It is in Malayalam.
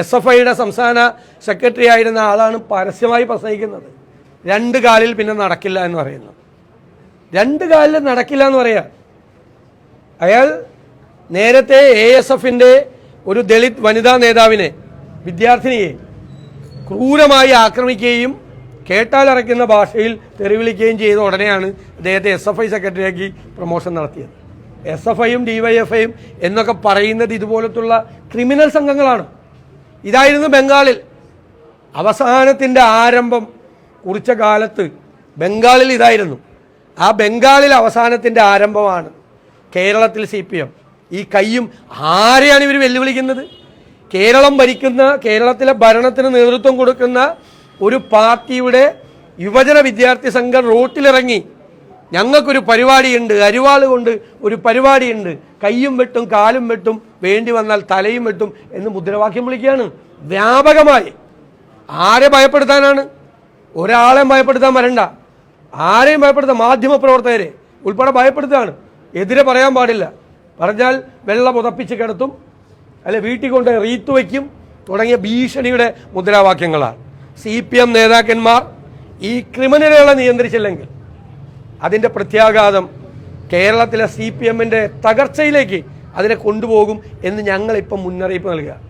എസ് എഫ് ഐയുടെ സംസ്ഥാന സെക്രട്ടറി ആയിരുന്ന ആളാണ് പരസ്യമായി പ്രസംഗിക്കുന്നത്. രണ്ട് കാലിൽ പിന്നെ നടക്കില്ല എന്ന് പറയുന്നു. രണ്ട് കാലിൽ നടക്കില്ല എന്ന് പറയാം. അയാൾ നേരത്തെ എ എസ് എഫിന്റെ ഒരു ദളിത് വനിതാ നേതാവിനെ വിദ്യാർത്ഥിനിയെ ക്രൂരമായി ആക്രമിക്കുകയും കേട്ടാലറയ്ക്കുന്ന ഭാഷയിൽ തെറിവിളിക്കുകയും ചെയ്ത ഉടനെയാണ് അദ്ദേഹത്തെ എസ് എഫ് ഐ സെക്രട്ടറിയാക്കി പ്രൊമോഷൻ നടത്തിയത്. എസ് എഫ് ഐയും ഡി വൈ എഫ് ഐയും എന്നൊക്കെ പറയുന്നത് ഇതുപോലത്തുള്ള ക്രിമിനൽ സംഘങ്ങളാണ്. ഇതായിരുന്നു ബംഗാളിൽ. അവസാനത്തിന്റെ ആരംഭം കുറിച്ച കാലത്ത് ബംഗാളിൽ ഇതായിരുന്നു. ആ ബംഗാളിൽ അവസാനത്തിന്റെ ആരംഭമാണ് കേരളത്തിൽ സി പി എം. ഈ കയ്യും ആരെയാണ് ഇവർ വെല്ലുവിളിക്കുന്നത്? കേരളം ഭരിക്കുന്ന കേരളത്തിലെ ഭരണത്തിന് നേതൃത്വം കൊടുക്കുന്ന ഒരു പാർട്ടിയുടെ യുവജന വിദ്യാർത്ഥി സംഘം റോട്ടിലിറങ്ങി. ഞങ്ങൾക്കൊരു പരിപാടിയുണ്ട് അരിവാൾ കൊണ്ട് ഒരു പരിപാടിയുണ്ട്. കയ്യും വെട്ടും കാലും വെട്ടും വേണ്ടി വന്നാൽ തലയും വെട്ടും എന്ന് മുദ്രാവാക്യം വിളിക്കുകയാണ്. വ്യാപകമായി. ആരെ ഭയപ്പെടുത്താനാണ്? ഒരാളെയും ഭയപ്പെടുത്താൻ വരണ്ട. ആരെയും ഭയപ്പെടുത്താം മാധ്യമ പ്രവർത്തകരെ ഉൾപ്പെടെ ഭയപ്പെടുത്തുകയാണ്. എതിരെ പറയാൻ പാടില്ല. പറഞ്ഞാൽ വെള്ളം ഉതപ്പിച്ച് കിടത്തും അല്ലെ വീട്ടിൽ കൊണ്ട് റീത്ത് വയ്ക്കും തുടങ്ങിയ ഭീഷണിയുടെ മുദ്രാവാക്യങ്ങളാണ്. സി പി എം നേതാക്കന്മാർ ഈ ക്രിമിനലുകളെ നിയന്ത്രിച്ചില്ലെങ്കിൽ അതിന്റെ പ്രത്യാഘാതം കേരളത്തിലെ സി പി എമ്മിന്റെ തകർച്ചയിലേക്ക് അതിനെ കൊണ്ടുപോകും എന്ന് ഞങ്ങളിപ്പം മുന്നറിയിപ്പ് നൽകുക.